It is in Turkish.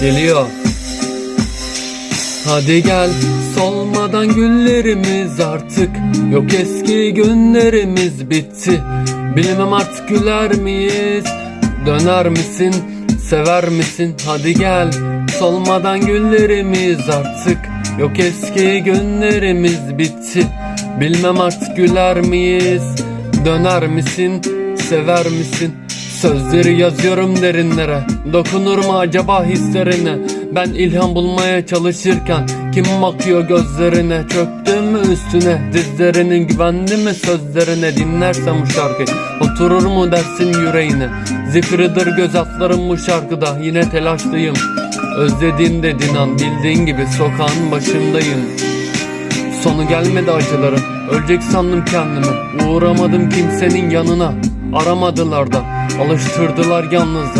Geliyor. Hadi gel solmadan güllerimiz artık. Yok eski günlerimiz bitti. Bilmem artık güler miyiz? Döner misin sever misin? Hadi gel solmadan güllerimiz artık. Yok eski günlerimiz bitti. Bilmem artık güler miyiz? Döner misin sever misin Sözleri yazıyorum derinlere. Dokunur mu acaba hislerine? Ben ilham bulmaya çalışırken Kim bakıyor gözlerine? Çöktü mü üstüne? Dizlerinin güvendi mi sözlerine? Dinlersem bu şarkıyı Oturur mu dersin yüreğine? Zifiridir göz atlarım bu şarkıda. Yine telaşlıyım. Özlediğim dedin an Bildiğin gibi sokağın başındayım. Sonu gelmedi acıların. Ölecek sandım kendimi. Uğramadım kimsenin yanına Aramadılar da Alıştırdılar yalnızlar